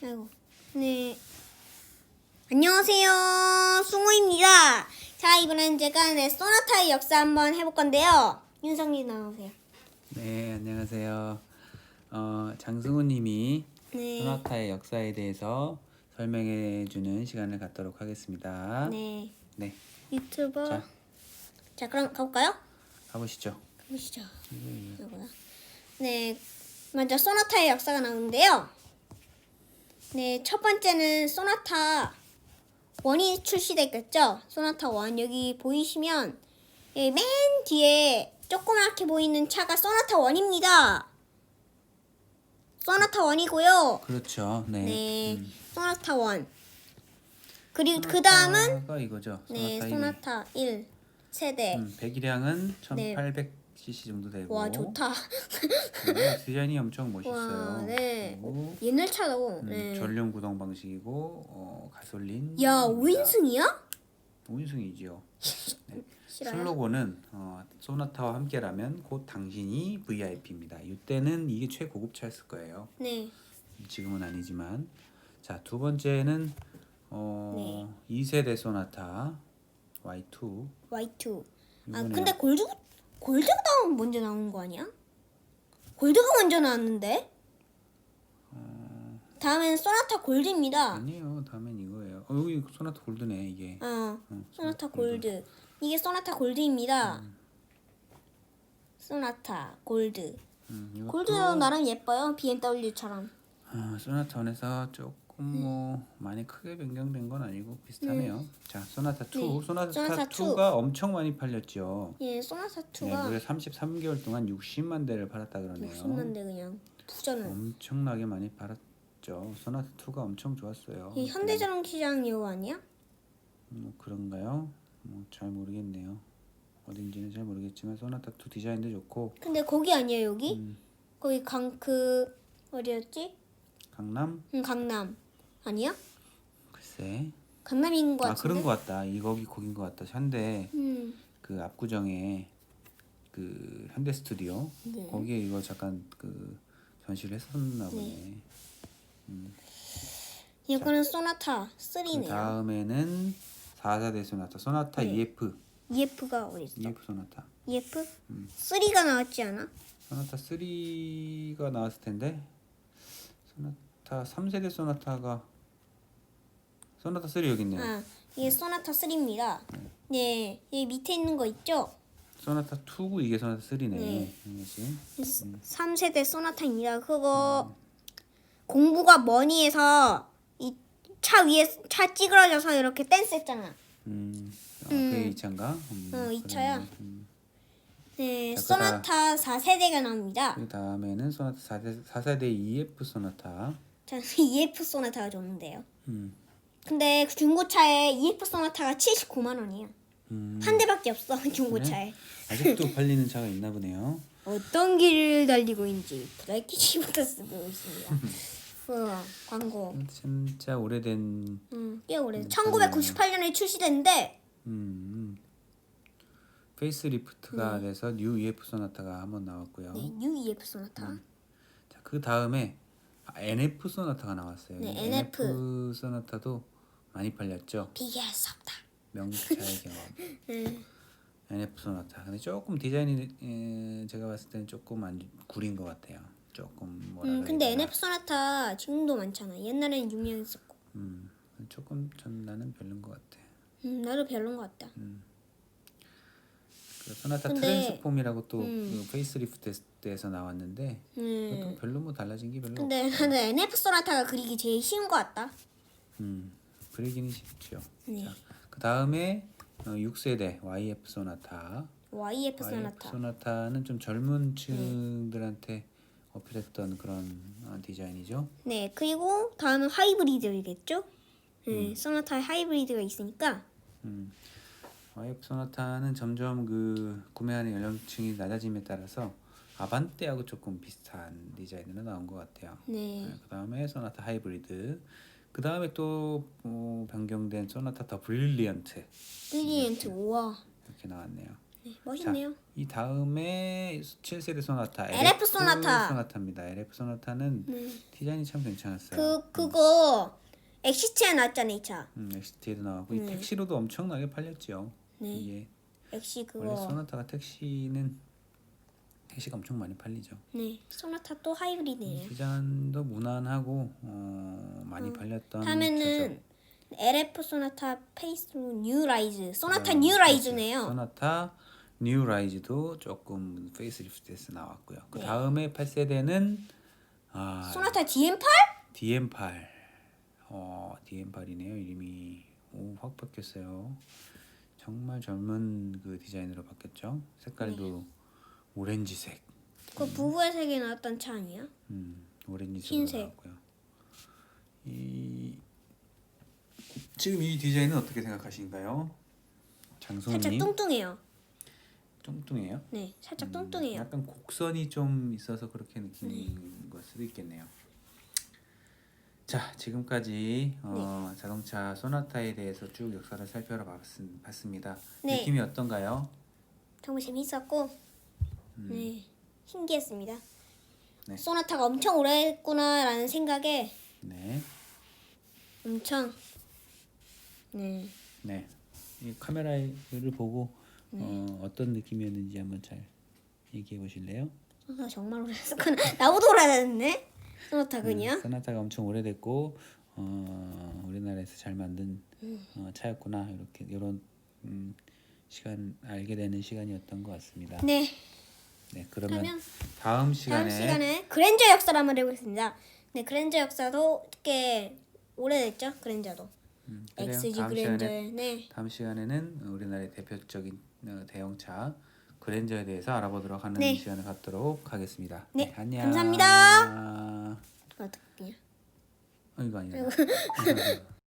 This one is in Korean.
아이고. 네. 안녕하세요. 숭우입니다. 자, 이번엔 제가 네, 소나타의 역사 한번 해볼 건데요. 윤성님 나오세요. 네, 안녕하세요. 어, 장승우 님이 네. 소나타의 역사에 대해서 설명해 주는 시간을 갖도록 하겠습니다. 네. 네, 유튜버. 자, 자. 그럼 가볼까요? 가보시죠. 가보시죠. 이거구나. 네. 먼저 소나타의 역사가 나오는데요. 네, 첫 번째는 소나타 원이 출시됐겠죠? 소나타 원 여기 보이시면 예, 맨 뒤에 조그맣게 보이는 차가 소나타 원입니다. 소나타 원이고요. 그렇죠. 네. 네, 음, 소나타 원. 그리고 그 다음은 소나타가 이거죠. 네, 소나타 1. 소나타 1 세대. 음, 배기량은 네. 1800cc 정도 되고. 와 좋다. 네, 디자인이 엄청 멋있어요. 와, 네. 그리고, 옛날 차도. 음, 네. 전륜 구동 방식이고 어, 가솔린. 야, 5인승이야? 5인승이지요. 싫어요. 슬로건은 어, 소나타와 함께라면 곧 당신이 VIP입니다. 이때는 이게 최고급 차였을 거예요. 네. 지금은 아니지만 자 두 번째는 어, 2세대 소나타 Y2 Y2. 아. 근데 골드 골드가 먼저 나온 거 아니야? 골드가 먼저 나왔는데? 다음엔 소나타 골드입니다. 아니에요. 다음엔 이거예요. 어, 여기 소나타 골드네 이게. 어, 응, 소나타 골드. 이게 소나타 골드입니다. 음. 소나타 골드. 음, 이것도 골드도 나름 예뻐요. BMW처럼. 아, 소나타 1에서 조금 뭐 많이 크게 변경된 건 아니고 비슷하네요. 자 소나타 2 네. 소나타, 소나타 2가 엄청 많이 팔렸죠. 예, 소나타 네, 2가 무려 33개월 동안 60만 대를 팔았다 그러네요. 60만 대 그냥 부전을. 엄청나게 많이 팔았죠. 소나타 2가 엄청 좋았어요. 이 현대자동차 시장 이거 아니야? 뭐 그런가요? 뭐 잘 모르겠네요. 어딘지는 잘 모르겠지만 소나타 2 디자인도 좋고 근데 거기 아니야 여기? 음, 거기 강 그 어디였지? 강남 응, 강남 아니야? 글쎄 강남인 것 아 같은데. 그런 거 같다. 이 거기 거긴 것 같다. 현대 음, 그 압구정에 그 현대 스튜디오 네. 거기에 이거 잠깐 그 전시를 했었나 보네. 이거는 소나타 그 3네요. 다음에는 4세대 소나타 소나타 네. EF EF가 어디 있어? EF 소나타 EF? 음. 3가 나왔지 않아? 소나타 3가 나왔을 텐데 소나타 3세대 소나타가 소나타 3 여기 있네요. 아, 이게 소나타 3입니다. 네, 이 밑에 있는 거 있죠? 소나타 2고 이게 소나타 3네. 네. 이것이. 3세대 소나타입니다. 그거 공부가 머니에서 이 차 위에 차 찌그러져서 이렇게 댄스 했잖아. 음. 어, 음. 그게 이 차인가? 음, 어, 이 그러네. 차야. 음. 네, 자, 소나타 4세대가 나옵니다. 그 다음에는 소나타 4세, 4세대 EF 소나타. 자, EF 소나타가 좋은데요. 음. 근데 그 중고차에 EF 소나타가 79만 원이에요. 음. 한 대밖에 없어 중고차에. 아직도 팔리는 차가 있나 보네요. 어떤 길을 달리고 있는지 브라이키시부터 쓰고 있습니다. 어, 광고. 진짜 오래된 음, 꽤 오래. 1998년에 출시됐는데 음. 페이스리프트가 돼서 뉴 EF 소나타가 한번 나왔고요. 네, 뉴 EF 소나타. 자, 그 다음에 아, NF 소나타가 나왔어요. 네, 이 NF. 소나타도 많이 팔렸죠. 비교할 수 없다. 명차의 경험. 음, NF 소나타. 근데 조금 디자인이 에, 제가 봤을 때는 조금 안 구린 것 같아요. 조금 뭐라 음, 근데. NF 소나타 지금도 많잖아. 옛날에는 유명했었고. 음, 조금 전 나는 별론 것 같아. 음, 나도 별론 것 같다. 그 소나타 근데- 트랜스폼이라고 또 음. 그 페이스리프트에서 나왔는데 음, 별로 뭐 달라진 게 별로 근데. 나는 NF 소나타가 그리기 제일 쉬운 것 같다. 음, 그리기는 쉽죠. 네. 그 다음에 어, 6세대 YF 소나타. YF YF 소나타. 소나타는 좀 젊은 층들한테 어필했던 그런 어, 디자인이죠. 네, 그리고 다음은 하이브리드이겠죠? 네, 소나타에 하이브리드가 있으니까 음. YF 소나타는 점점 그 구매하는 연령층이 낮아짐에 따라서 아반떼하고 조금 비슷한 디자인으로 나온 것 같아요. 네, 그 다음에 소나타 하이브리드. 그 다음에 또 어, 변경된 소나타 더 브릴리언트 브릴리언트 우와. 이렇게 나왔네요. 네, 멋있네요. 이 다음에 7세대 소나타 LF 소나타. 소나타입니다. LF 소나타는 네. 디자인이 참 괜찮았어요. 그 그거 엑시트에 나왔잖아요, 이 차. 음, 엑시티에도 나왔고 이 네. 택시로도 엄청나게 팔렸죠. 네. 이게 역시 원래 그거. 소나타가 택시는 택시가 엄청 많이 팔리죠. 네. 소나타 또 하이브리드예요. 디자인도 무난하고 어, 많이 팔렸던 차죠. 하면은 LF 소나타 페이스로 뉴 라이즈. 소나타 음, 뉴 그렇죠. 라이즈네요. 소나타 뉴 라이즈도 조금 페이스리프트돼서 나왔고요. 그 네. 다음에 8세대는 아, 소나타 DM8? DM8. 어, DM8이네요. 이름이 오, 확 바뀌었어요. 정말 젊은 그 디자인으로 바뀌었죠. 색깔도 오렌지색. 그 부부의 세계에 나왔던 차 아니야? 음, 오렌지색으로 흰색. 나왔고요. 이 지금 이 디자인은 어떻게 생각하신가요? 장소님 살짝 뚱뚱해요. 뚱뚱해요? 네, 살짝 음, 뚱뚱해요. 약간 곡선이 좀 있어서 그렇게 느끼는 걸 수도 있겠네요. 자, 지금까지 어, 네. 자동차 소나타에 대해서 쭉 역사를 살펴봤습니다. 네. 느낌이 어떤가요? 정말 재밌었고, 네, 신기했습니다. 음. 네. 소나타가 엄청 오래 했구나라는 생각에 네, 엄청, 네, 네. 이 카메라를 보고 네. 어, 어떤 느낌이었는지 한번 잘 얘기해 보실래요? 소나타 정말 오래 했었구나. 나보다 오래 했네. 소나타 그냥. 음, 소나타가 엄청 오래됐고 어, 우리나라에서 잘 만든 음. 어, 차였구나 이렇게 이런 음, 시간 알게 되는 시간이었던 것 같습니다. 네, 네, 그러면 그러면 다음 시간에, 다음 시간에 그랜저 역사를 한번 해보겠습니다. 네, 그랜저 역사도 꽤 오래됐죠. 그랜저도. 음, 그래요. XG 다음 그랜저. 시간에 네, 다음 시간에는 우리나라의 대표적인 어, 대형차 그랜저에 대해서 알아보도록 하는 네. 시간을 갖도록 하겠습니다. 네, 안녕. 감사합니다. 어, 어떡해요? 이거 아니야.